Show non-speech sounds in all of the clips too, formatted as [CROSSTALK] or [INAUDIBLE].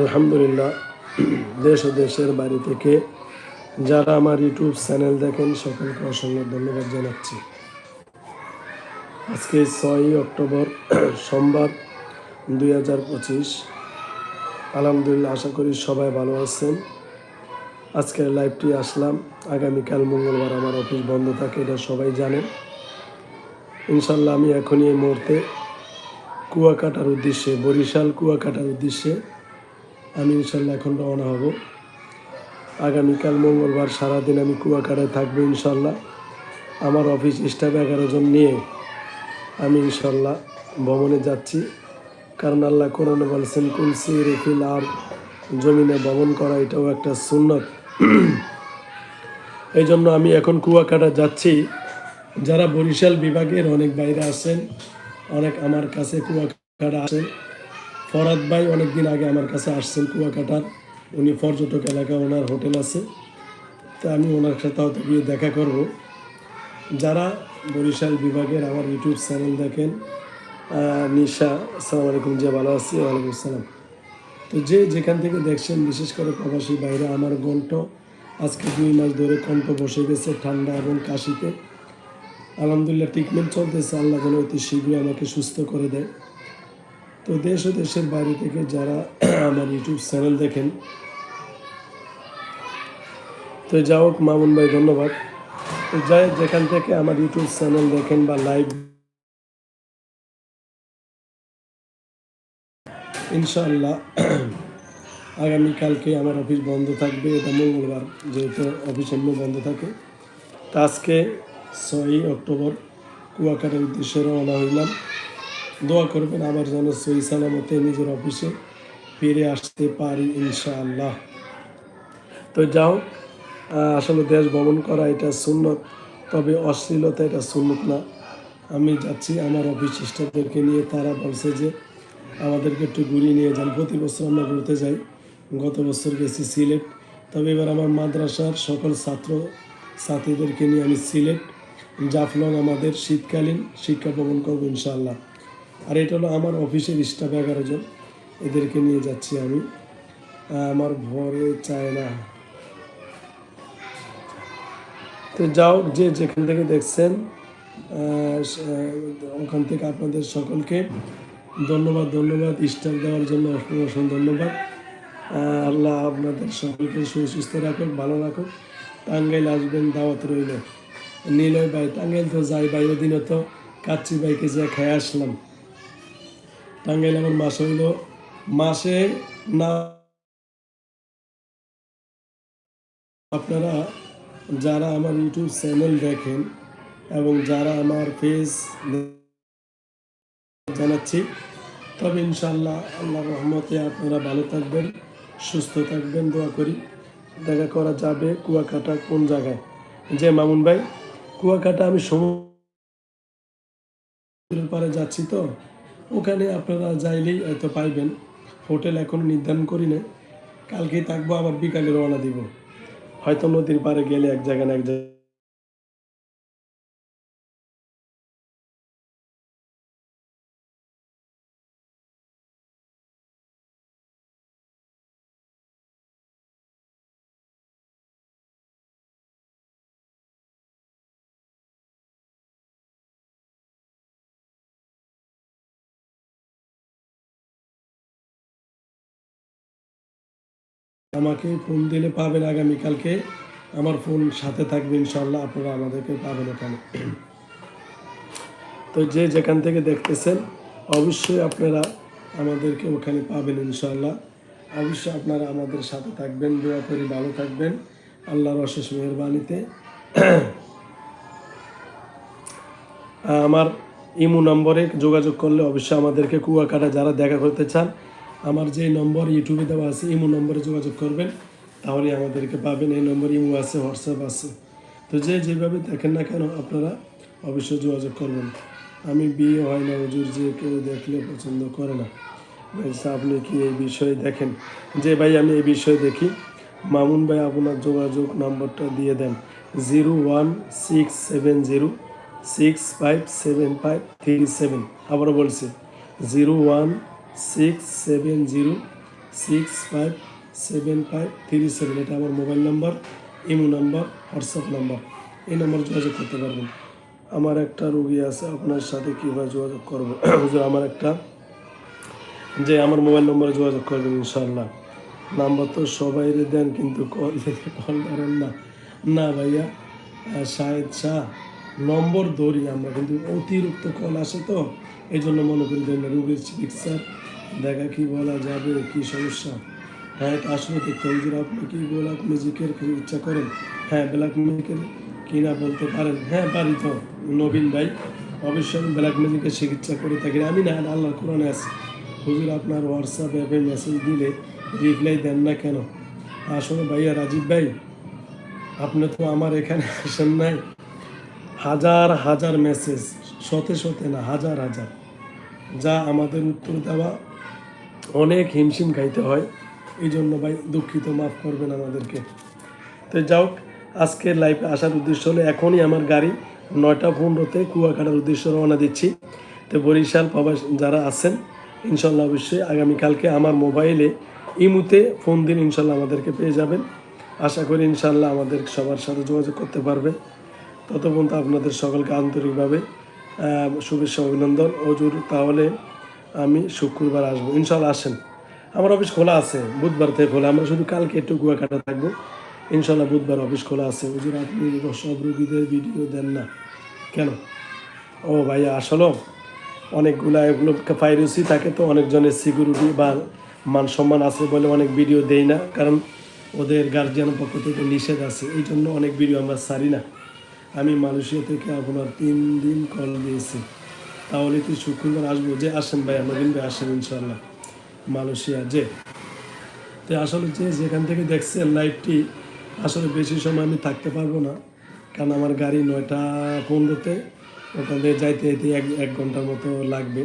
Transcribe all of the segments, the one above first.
আলহামদুলিল্লাহ, দেশ ও দেশের বাড়ি থেকে যারা আমার ইউটিউব চ্যানেল দেখেন, সকলকে অসংখ্য ধন্যবাদ জানাচ্ছি। আজকে ছয়ই অক্টোবর, সোমবার দুই হাজার পঁচিশ। আলহামদুলিল্লাহ, আশা করি সবাই ভালো আছেন। আজকের লাইভটি আসলাম, আগামীকাল মঙ্গলবার আমার অফিস বন্ধ থাকে, এটা সবাই জানেন। ইনশাল্লাহ আমি এখনই এই মুহূর্তে কুয়াকাটার উদ্দেশ্যে, বরিশাল কুয়াকাটার উদ্দেশ্যে আমি ইনশাল্লাহ এখন রওনা হব। আগামীকাল মঙ্গলবার সারাদিন আমি কুয়াকাটায় থাকব ইনশাল্লাহ। আমার অফিস স্টাফ এগারো জন নিয়ে আমি ইনশাল্লাহ ভ্রমণে যাচ্ছি। কারণ আল্লাহ কোরআনে বলছেন কুলসি রেফিল আর জমিনে ভ্রমণ করা এটাও একটা সুন্নত। এই জন্য আমি এখন কুয়াকাটা যাচ্ছি। যারা বরিশাল বিভাগের অনেক বাইরে আছেন, অনেক আমার কাছে কুয়াকাটা আছেন ফরাদ ভাই অনেক দিন আগে আমার কাছে আসছেন কুয়াকাটার। উনি পর্যটক এলাকা, ওনার হোটেল আছে। তা আমি ওনার সাথে হয়তো গিয়ে দেখা করব। যারা বরিশাল বিভাগের আমার ইউটিউব চ্যানেল দেখেন নিশা, আসসালামু আলাইকুম যে ভালো আছি, ওয়ালাইকুম আসসালাম। তো যে যেখান থেকে দেখছেন, বিশেষ করে প্রবাসী বাইরে আমার কণ্ঠ আজকে দুই মাস ধরে কণ্ঠ বসে গেছে ঠান্ডা এবং কাশিতে। আলহামদুলিল্লাহ ট্রিটমেন্ট চলতেছে। আল্লাহ যেন অতি শীঘ্রই আমাকে সুস্থ করে দেয়। তো দেশ ও দেশের বাইরে থেকে যারা [CLEARS THROAT] আমার ইউটিউব চ্যানেল দেখেন, তো যা হোক, মামুন ভাই, ধন্যবাদ। তো যাই যেখান থেকে আমার ইউটিউব চ্যানেল দেখেন বা লাইভ ইনশাল্লাহ [CLEARS THROAT] আগামীকালকে আমার অফিস বন্ধ থাকবে, এটা মঙ্গলবার যেহেতু অফিস এমনি বন্ধ থাকে। তা আজকে ছয়ই অক্টোবর কুয়াকাটার উদ্দেশ্যে রওনা হইলাম। দোয়া করবেন, আবার যেন সই সালামতে নিজের অফিসে ফিরে আসতে পারি ইনশাআল্লাহ। তো যাও আসলে দেশ ভ্রমণ করা এটা সুন্নত, তবে অশ্লীলতা এটা সুন্নত না। আমি যাচ্ছি আমার অফিস নিয়ে, তারা বলছে যে আমাদেরকে একটু ঘুরিয়ে নিয়ে যান। প্রতি বছর আমরা ঘুরতে যাই, গত বছর গেছি সিলেট। তবে এবার আমার মাদ্রাসার সকল ছাত্র ছাত্রীদেরকে নিয়ে আমি সিলেট। জাফলং আমাদের শীতকালীন শিক্ষা ভ্রমণ করব ইনশাআল্লাহ। আর এটা হলো আমার অফিসের স্টাফ এগারো জন এদেরকে নিয়ে যাচ্ছি আমি। আমার ভরে চায় না। তো যাও, যে যেখান থেকে দেখছেন ওখান থেকে আপনাদের সকলকে ধন্যবাদ ধন্যবাদ স্টার দেওয়ার জন্য অসংখ্য অসংখ্য ধন্যবাদ আল্লাহ আপনাদের সকলকে সুস্থ রাখুক, ভালো রাখুক। টাঙ্গাইল আসবেন, দাওয়াত রইল। নিলয় ভাই, টাঙ্গাইল তো যাই ভাই ওদিনও তো কাচ্চি ভাইকে যে খেয়ে আসলাম। টাঙ্গাইল আমার মাস হইল মাসে না আপনারা যারা আমার ইউটিউব চ্যানেল দেখেন এবং যারা আমার ফেস জানাচ্ছি, তবে ইনশাল্লাহ আল্লাহ রহমতে আপনারা ভালো থাকবেন, সুস্থ থাকবেন, দোয়া করি। দেখা করা যাবে কুয়াকাটা কোন জায়গায়। যে মামুন ভাই, কুয়াকাটা আমি সমুদ্রের পাড়ে যাচ্ছি তো ওখানে আপনারা যাইলেই হয়তো পাইবেন। হোটেল এখন নির্ধারণ করি না কালকেই থাকব, আবার বিকালে রওনা দিব। হয়তো নদীর পাড়ে গেলে এক জায়গায় না এক জায়গায় আমাকে ফোন দিলে পাবেন আগামীকালকে। আমার ফোন সাথে থাকবে ইনশাল্লাহ আপনারা আমাদেরকে পাবেন ওখানে তো যে যেখান থেকে দেখতেছেন, অবশ্যই আপনারা আমাদেরকে ওখানে পাবেন ইনশাল্লাহ অবশ্যই আপনারা আমাদের সাথে থাকবেন, দোয়া করি ভালো থাকবেন। আল্লাহর অশেষ মেহরবানিতে। আমার ইমু নম্বরে যোগাযোগ করলে অবশ্যই আমাদেরকে কুয়াকাটা যারা দেখা করতে চান আমার যে নম্বর ইউটিউবে দেওয়া আছে, ইমু নম্বরে যোগাযোগ করবেন। তাহলে আমাদেরকে পাবেন। এই নম্বর ইমু আছে, হোয়াটসঅ্যাপ আছে। তো যে যেভাবে দেখেন না কেন, আপনারা অবশ্যই যোগাযোগ করবেন। আমি বিয়ে হয় না, হুজুর, যে কেউ দেখলে পছন্দ করে না। আপনি কি এই বিষয়ে দেখেন? যে ভাই, আমি এই বিষয়ে দেখি। মামুন ভাই, আপনার যোগাযোগ নম্বরটা দিয়ে দেন। Zero one six seven zero six five seven five three seven. আবারও বলছি, zero one six seven zero six five seven five three seven এটা আমার mobile number imo number WhatsApp number এই নাম্বার যোগাযোগ করতে পারবেন। আমার একটা রুগী আছে, আপনার সাথে কীভাবে যোগাযোগ করব? [COUGHS] আমার একটা, যে আমার মোবাইল নম্বরে যোগাযোগ করবেন ইনশাল্লাহ নাম্বার তো সবাই দেন, কিন্তু কল থেকে কল করেন না। না ভাইয়া শাহেদ শাহ, নম্বর ধরি আমরা, কিন্তু অতিরিক্ত কল আসে তো এই জন্য মনে করি দেন রোগীর চিকিৎসার দেখা কি বলা যাবে, কি সমস্যা? হ্যাঁ আসলে হবে যে আপনি কি ব্ল্যাক মিউজিকের ইচ্ছা করেন? হ্যাঁ ব্ল্যাক মিউজিকের কি না বলতে পারেন? হ্যাঁ পারি তো, নবীন ভাই। অবশ্যই আমি ব্ল্যাক মিউজিকের চিকিৎসা করে থাকি। আমি না আল্লাহ কোরআনে আছি। হুজুর, আপনার হোয়াটসঅ্যাপ অ্যাপে মেসেজ দিলে রিপ্লাই দেন না কেন? আসলে ভাইয়া রাজীব ভাই, আপনি তো আমার এখানে আসেন নাই। হাজার হাজার মেসেজ শতে শতে না, হাজার হাজার। যা আমাদের উত্তর দেওয়া অনেক হিমশিম খাইতে হয়। এই জন্য ভাই দুঃখিত, মাফ করবেন আমাদেরকে। তো যাও আজকের লাইফে আসার উদ্দেশ্য হলো এখনই আমার গাড়ি নয়টা পনেরোতে কুয়াকাটার উদ্দেশ্যে রওনা দিচ্ছি। তো বরিশাল প্রবাস যারা আছেন, ইনশাল্লাহ অবশ্যই আগামীকালকে আমার মোবাইলে, ইমুতে ফোন দিন ইনশাল্লাহ আমাদেরকে পেয়ে যাবেন। আশা করি ইনশাল্লাহ আমাদের সবার সাথে যোগাযোগ করতে পারবে। তত পর্যন্ত আপনাদের সকলকে আন্তরিকভাবে শুভেচ্ছা, অভিনন্দন। অজুর তাহলে আমি শুক্রবার আসব। ইনশাল্লাহ আসেন। আমার অফিস খোলা আছে, বুধবার থেকে খোলা। আমরা শুধু কালকে একটু কুয়াকাটা থাকব। ইনশাল্লাহ বুধবার অফিস খোলা আছে। হুজুর, আপনি সব রুগীদের ভিডিও দেন না, কেন? ও ভাইয়া, আসলে অনেকগুলা এগুলো পাইরেসি থাকে তো, অনেকজনের সিকিউরিটি বা মান সম্মান আছে বলে অনেক ভিডিও দেই না, কারণ ওদের গার্জিয়ান পক্ষ থেকে নিষেধ আছে। এই জন্য অনেক ভিডিও আমরা সারি না। আমি মালয়েশিয়া থেকে আপনার তিন দিন কল দিয়েছি। তাহলে তুই শুক্রবার আসব, যে আসেন ভাই নবীন ভাই আসেন ইনশাল্লাহ মালয়েশিয়া, যে। তো আসলে যে যেখান থেকে দেখছেন লাইভটি আসলে বেশি সময় আমি থাকতে পারব না। কারণ আমার গাড়ি নয়টা পনেরোতে ওখান যাইতে যেতে এক এক ঘণ্টার মতো লাগবে।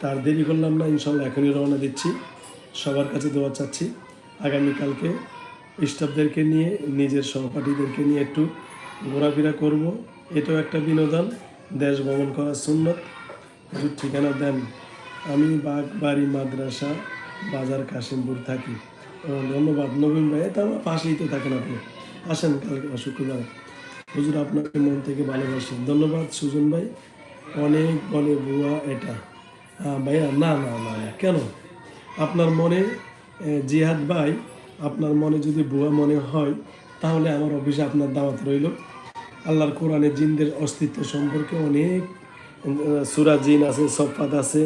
তার দেরি করলাম না ইনশাল্লাহ এখনই রওনা দিচ্ছি। সবার কাছে দোয়া চাচ্ছি, আগামীকালকে স্টাফদেরকে নিয়ে, নিজের সহপাঠীদেরকে নিয়ে একটু ঘোরাফেরা করব। এটাও একটা বিনোদন, দেশ ভ্রমণ করার সুন্নত। হুজুর ঠিকানা দেন আমি বাগবাড়ি মাদ্রাসা, বাজার কাশিমপুর থাকি। ধন্যবাদ। নবীন ভাই, এটা আমার পাশেই তো থাকেন আপনি। আসেন কালকে শুক্রবার। হুজুর, আপনাকে মন থেকে ভালোবাসি। ধন্যবাদ সুজন ভাই। অনেক বলে বুয়া এটা। ভাইয়া, না না না কেন? আপনার মনে জিহাদ ভাই, আপনার মনে যদি বুয়া মনে হয়, তাহলে আমার অফিসে আপনার দাওয়াত রইল। আল্লাহর কোরআনে জিনদের অস্তিত্ব সম্পর্কে অনেক সুরা জিন আছে, সফাত আছে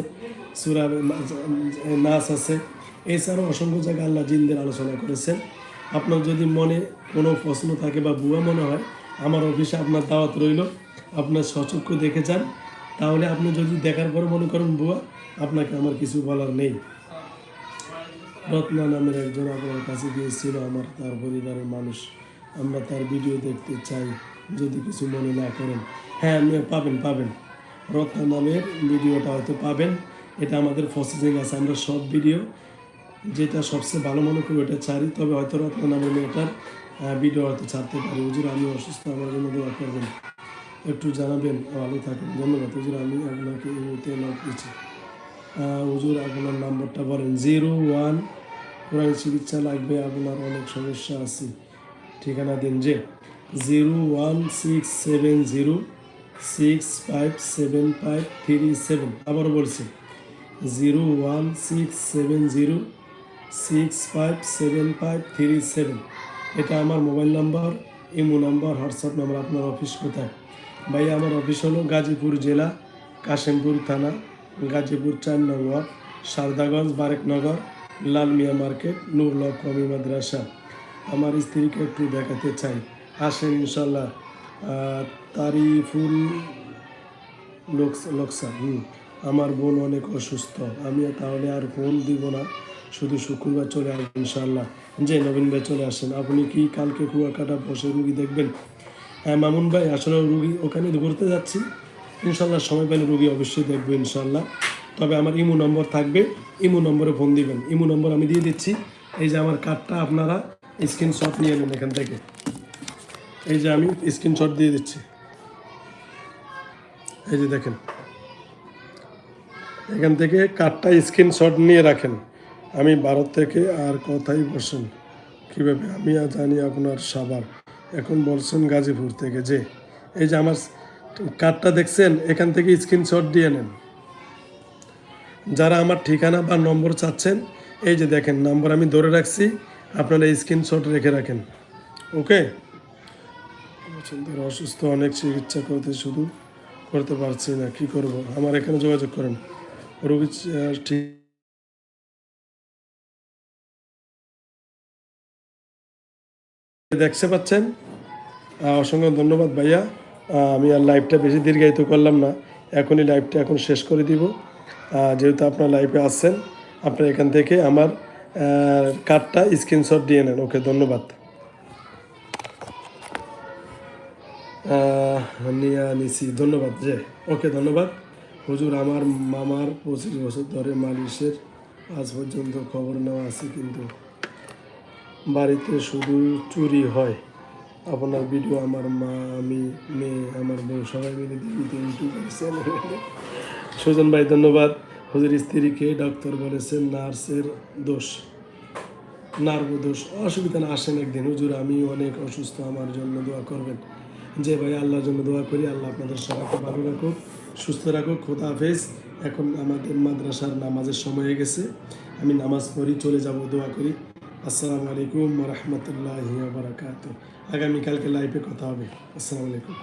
সুরা নাস আছে। এছাড়াও অসংখ্য জায়গায় আল্লাহ জিনদের আলোচনা করেছেন। আপনার যদি মনে কোনো প্রশ্ন থাকে বা বুয়া মনে হয়, আমার অফিসে আপনার দাওয়াত রইল, আপনার সচক্ষু দেখে যান। তাহলে আপনি যদি দেখার পর মনে করেন বুয়া, আপনাকে আমার কিছু বলার নেই। রত্না নামের একজন আপনার কাছে গিয়েছিল, আমার তার পরিবারের মানুষ। আমরা তার ভিডিও দেখতে চাই, যদি কিছু মনে না করেন। হ্যাঁ আপনি পাবেন পাবেন। রত্না নামের ভিডিওটা হয়তো পাবেন। এটা আমাদের প্রসেসিং আছে আমরা সব ভিডিও যেটা সবচেয়ে ভালো মনে করি ওটা ছাড়ি তবে হয়তো রত্না নামের মেয়েটার ভিডিও হয়তো ছাড়তে পারি। হুজুর আমি অসুস্থ, আমার জন্য দোয়া করবেন। একটু জানাবেন, ভালো থাকেন। ধন্যবাদ, হুজুর, আমি আপনাকে এই মুহূর্তে নক দিচ্ছি। হুজুর, আপনার নাম্বারটা বলেন। জিরো ওয়ান, কোরআন চিকিৎসা লাগবে, আপনার অনেক সমস্যা আছে। ঠিকানা দিন যে। Zero one six seven zero six five seven five three seven. আবার বলছি, zero one six seven zero six five seven five three seven. এটা আমার mobile number, imo number, WhatsApp number আপনার অফিস কোথায়? ভাই আমার অফিস হলো গাজীপুর জেলা, কাশিমপুর থানা, গাজীপুর চার নং ওয়ার্ড, সারদাগঞ্জ, বারেকনগর লালমিয়া মার্কেট, নূর লক্ষ্মী মাদ্রাসা। আমার স্ত্রীকে একটু দেখাতে চাই। আসেন ইনশাল্লাহ। তারিফুল লোকস- হুম। আমার বোন অনেক অসুস্থ আমি তাহলে আর ফোন দিব না। শুধু শুক্রবার চলে আসবেন ইনশাল্লাহ যে নবীন ভাই চলে আসেন, আপনি কি কালকে কুয়াকাটা বসে রুগী দেখবেন? হ্যাঁ মামুন ভাই, আসলে রুগী ওখানে ঘুরতে যাচ্ছি। ইনশাল্লাহ সময় পেলে রুগী অবশ্যই দেখব ইনশাল্লাহ তবে আমার ইমো নম্বর থাকবে, ইমো নম্বরে ফোন দিবেন। ইমো নম্বর আমি দিয়ে দিচ্ছি। এই যে আমার কার্ডটা আপনারা স্ক্রিনশট নিয়ে নেন এখান থেকে। এই যে আমি স্ক্রিনশট দিয়ে দিচ্ছি। এই যে দেখেন। এখান থেকে কার্ডটা স্ক্রিনশট নিয়ে রাখেন। আমি ভারত থেকে আর কথাই বসেন কীভাবে? আমি আর জানি আপনার সাভার। এখন বলছেন গাজীপুর থেকে যে, এই যে আমার কার্ডটা দেখছেন, এখান থেকে স্ক্রিনশট দিয়ে নেন। যারা আমার ঠিকানা বা নম্বর চাচ্ছেন, এই যে দেখেন, নম্বর আমি ধরে রাখছি, আপনারা স্ক্রিনশট রেখে রাখেন। ওকে অসুস্থ, অনেক চিকিৎসা করতে শুধু করতে পারছি না, কি করব? আমার এখানে যোগাযোগ করেন। রোগী ঠিক দেখতে পাচ্ছেন? অসংখ্য ধন্যবাদ ভাইয়া। আমি আর লাইভটা বেশি দীর্ঘায়িত করলাম না। এখনই লাইভটা এখন শেষ করে দিব। যেহেতু আপনার লাইভে আসছেন আপনার এখান থেকে আমার কার্ডটা স্ক্রিনশট দিয়ে নেন। ওকে, ধন্যবাদ। নিয়া নিছি ধন্যবাদ যে, ওকে ধন্যবাদ। হুজুর, আমার মামার পঁচিশ বছর ধরে মালিশের আজ পর্যন্ত খবর নেওয়া আছে, কিন্তু বাড়িতে শুধু চুরি হয়। আপনার ভিডিও আমার মা আমি মেয়ে, আমার বউ সবাই মিলে ইউটিউবের সুজন ভাই, ধন্যবাদ। হুজুর, স্ত্রীকে ডক্টর বলেছেন, নার্সের দোষ নার্ভ দোষ অসুবিধা না, আসেন একদিন। হুজুর আমি অনেক অসুস্থ, আমার জন্য দোয়া করবেন। যে ভাই, আল্লাহর জন্য দোয়া করি। আল্লাহ আপনাদের সবাইকে ভালো রাখুক, সুস্থ রাখুক। খোদা হাফেজ। এখন আমাদের মাদ্রাসার নামাজের সময় হয়ে গেছে। আমি নামাজ পড়ি, চলে যাব, দোয়া করি। আসসালামু আলাইকুম রহমতুল্লাহ বারাকাত আগামীকালকে লাইভে কথা হবে। আসসালামু আলাইকুম।